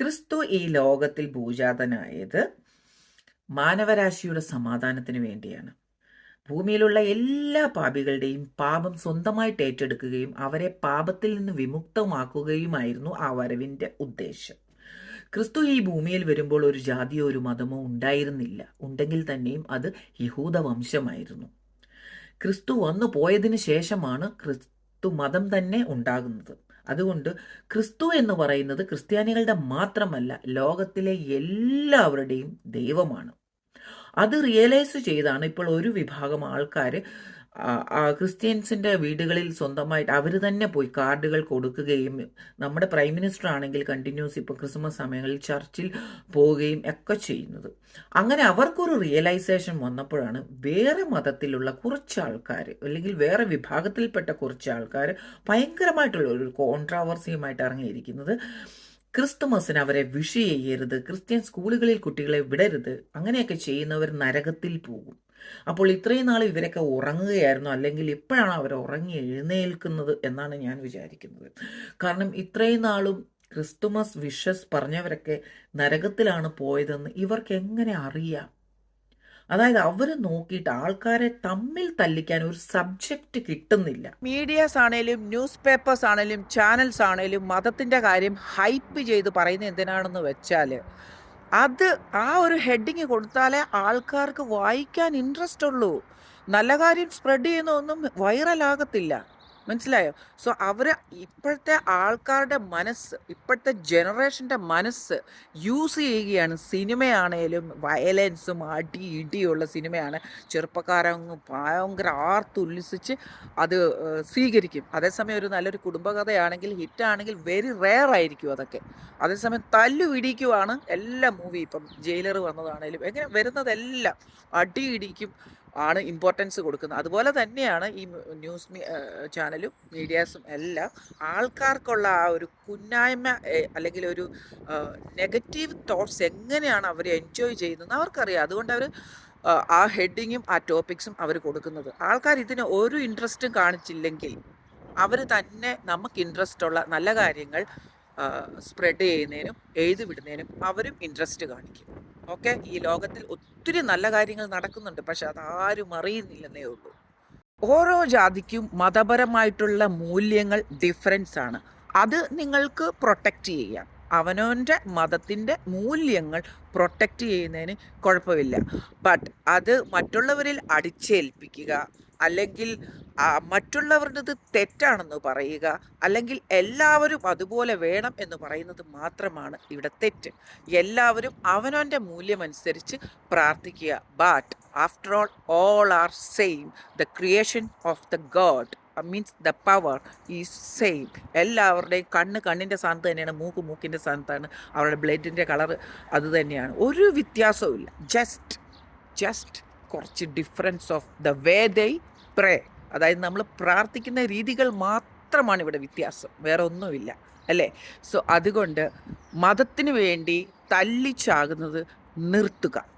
ക്രിസ്തു ഈ ലോകത്തിൽ ഭൂജാതനായത് മാനവരാശിയുടെ സമാധാനത്തിന് വേണ്ടിയാണ്. ഭൂമിയിലുള്ള എല്ലാ പാപികളുടെയും പാപം സ്വന്തമായിട്ട് ഏറ്റെടുക്കുകയും അവരെ പാപത്തിൽ നിന്ന് വിമുക്തമാക്കുകയുമായിരുന്നു ആ വരവിന്റെ ഉദ്ദേശം. ക്രിസ്തു ഈ ഭൂമിയിൽ വരുമ്പോൾ ഒരു ജാതിയോ ഒരു മതമോ ഉണ്ടായിരുന്നില്ല. ഉണ്ടെങ്കിൽ തന്നെയും അത് യഹൂദ വംശമായിരുന്നു. ക്രിസ്തു വന്നു പോയതിനു ശേഷമാണ് ക്രിസ്തു മതം തന്നെ ഉണ്ടാകുന്നത്. അതുകൊണ്ട് ക്രിസ്തു എന്ന് പറയുന്നത് ക്രിസ്ത്യാനികളുടെ മാത്രമല്ല ലോകത്തിലെ എല്ലാവരുടെയും ദൈവമാണ്. അത് റിയലൈസ് ചെയ്താണ് ഇപ്പോൾ ഒരു വിഭാഗം ആൾക്കാർ ക്രിസ്ത്യൻസിന്റെ വീടുകളിൽ സ്വന്തമായിട്ട് അവർ തന്നെ പോയി കാർഡുകൾ കൊടുക്കുകയും നമ്മുടെ പ്രൈം മിനിസ്റ്റർ ആണെങ്കിൽ കണ്ടിന്യൂസ് ഇപ്പോൾ ക്രിസ്മസ് സമയങ്ങളിൽ ചർച്ചിൽ പോവുകയും ഒക്കെ ചെയ്യുന്നത്. അങ്ങനെ അവർക്കൊരു റിയലൈസേഷൻ വന്നപ്പോഴാണ് വേറെ മതത്തിലുള്ള കുറച്ച് ആൾക്കാർ അല്ലെങ്കിൽ വേറെ വിഭാഗത്തിൽപ്പെട്ട കുറച്ച് ആൾക്കാർ ഭയങ്കരമായിട്ടുള്ള ഒരു കോൺട്രാവേഴ്സിയുമായിട്ട് ഇറങ്ങിയിരിക്കുന്നത്. ക്രിസ്തുമസിന് അവരെ വിഷ് ചെയ്യരുത് ക്രിസ്ത്യൻ സ്കൂളുകളിൽ കുട്ടികളെ വിടരുത് അങ്ങനെയൊക്കെ ചെയ്യുന്നവർ നരകത്തിൽ പോകും. അപ്പോൾ ഇത്രയും നാൾ ഇവരൊക്കെ ഉറങ്ങുകയായിരുന്നു. അല്ലെങ്കിൽ ഇപ്പോഴാണ് അവർ ഉറങ്ങി എഴുന്നേൽക്കുന്നത് എന്നാണ് ഞാൻ വിചാരിക്കുന്നത്. കാരണം ഇത്രയും നാളും ക്രിസ്തുമസ് വിഷസ് പറഞ്ഞവരൊക്കെ നരകത്തിലാണ് പോയതെന്ന് ഇവർക്ക് എങ്ങനെ അറിയാം? അതായത് അവർ നോക്കിയിട്ട് ആൾക്കാരെ തമ്മിൽ തല്ലിക്കാൻ ഒരു സബ്ജക്റ്റ് കിട്ടുന്നില്ല. മീഡിയാസ് ആണേലും ന്യൂസ് പേപ്പേഴ്സ് ആണേലും ചാനൽസ് ആണേലും മതത്തിന്റെ കാര്യം ഹൈപ്പ് ചെയ്ത് പറയുന്നത് എന്തിനാണെന്ന് വെച്ചാൽ അത് ആ ഒരു ഹെഡിങ് കൊടുത്താലേ ആൾക്കാർക്ക് വായിക്കാൻ ഇൻട്രസ്റ്റ് ഉള്ളൂ. നല്ല കാര്യം സ്പ്രെഡ് ചെയ്യുന്ന ഒന്നും വൈറലാകത്തില്ല മനസ്സിലായോ? സോ അവർ ഇപ്പോഴത്തെ ആൾക്കാരുടെ മനസ്സ് ഇപ്പോഴത്തെ ജനറേഷന്റെ മനസ്സ് യൂസ് ചെയ്യുകയാണ്. സിനിമയാണേലും വയലൻസും അടി ഇടിയുള്ള സിനിമയാണ്. ചെറുപ്പക്കാരങ്ങ് ഭയങ്കര ആർത്തുല്ലസിച്ച് അത് സ്വീകരിക്കും. അതേസമയം ഒരു നല്ലൊരു കുടുംബകഥയാണെങ്കിൽ ഹിറ്റാണെങ്കിൽ വെരി റെയർ ആയിരിക്കും അതൊക്കെ. അതേസമയം തല്ലു ഇടിക്കുവാണ് എല്ലാ മൂവി ഇപ്പം ജയിലർ വന്നതാണേലും എങ്ങനെ വരുന്നതെല്ലാം അടി ഇടിക്കും. ആണ് ഇമ്പോർട്ടൻസ് കൊടുക്കുന്നത്. അതുപോലെ തന്നെയാണ് ഈ ന്യൂസ് ചാനലും മീഡിയാസും എല്ലാം ആൾക്കാർക്കുള്ള ആ ഒരു കുന്നായ്മ അല്ലെങ്കിൽ ഒരു നെഗറ്റീവ് തോട്ട്സ് എങ്ങനെയാണ് അവർ എൻജോയ് ചെയ്യുന്നത് അവർക്കറിയാം. അതുകൊണ്ട് അവർ ആ ഹെഡിങ്ങും ആ ടോപ്പിക്സും അവർ കൊടുക്കുന്നത്. ആൾക്കാർ ഇതിന് ഒരു ഇൻട്രസ്റ്റും കാണിച്ചില്ലെങ്കിൽ അവർ തന്നെ നമുക്ക് ഇൻട്രസ്റ്റ് ഉള്ള നല്ല കാര്യങ്ങൾ സ്പ്രെഡ് ചെയ്യുന്നതിനും എഴുതി വിടുന്നതിനും അവരും ഇൻട്രസ്റ്റ് കാണിക്കും. ഓക്കെ ഈ ലോകത്തിൽ ഒത്തിരി നല്ല കാര്യങ്ങൾ നടക്കുന്നുണ്ട്. പക്ഷെ അതാരും അറിയുന്നില്ലെന്നേ ഉള്ളൂ. ഓരോ ജാതിക്കും മതപരമായിട്ടുള്ള മൂല്യങ്ങൾ ഡിഫറൻസ് ആണ്. അത് നിങ്ങൾക്ക് പ്രൊട്ടക്റ്റ് ചെയ്യാം. അവനവന്റെ മതത്തിന്റെ മൂല്യങ്ങൾ പ്രൊട്ടക്റ്റ് ചെയ്യുന്നതിന് കുഴപ്പമില്ല. ബട്ട് അത് മറ്റുള്ളവരിൽ അടിച്ചേൽപ്പിക്കുക അല്ലെങ്കിൽ മറ്റുള്ളവരുടേത് തെറ്റാണെന്ന് പറയുക അല്ലെങ്കിൽ എല്ലാവരും അതുപോലെ വേണം എന്ന് പറയുന്നത് മാത്രമാണ് ഇവിടെ തെറ്റ്. എല്ലാവരും അവനവന്റെ മൂല്യമനുസരിച്ച് പ്രാർത്ഥിക്കുക. But after all all are same the creation of the God means the power ഈ സെയിം എല്ലാവരുടെയും കണ്ണ് കണ്ണിന്റെ സ്ഥാനത്ത് തന്നെയാണ് മൂക്ക് മൂക്കിന്റെ സ്ഥാനത്താണ്. അവരുടെ ബ്ലഡിന്റെ കളർ അത് തന്നെയാണ്. ഒരു വ്യത്യാസവും ഇല്ല. ജസ്റ്റ് ജസ്റ്റ് കുറച്ച് difference of the way they pray അതായത് നമ്മൾ പ്രാർത്ഥിക്കുന്ന രീതികൾ മാത്രമാണ് ഇവിടെ വ്യത്യാസം. വേറെ ഒന്നുമില്ല. അല്ലേ? സോ അതുകൊണ്ട് മതത്തിന് വേണ്ടി തല്ലിച്ചാകുന്നത് നിർത്തുക.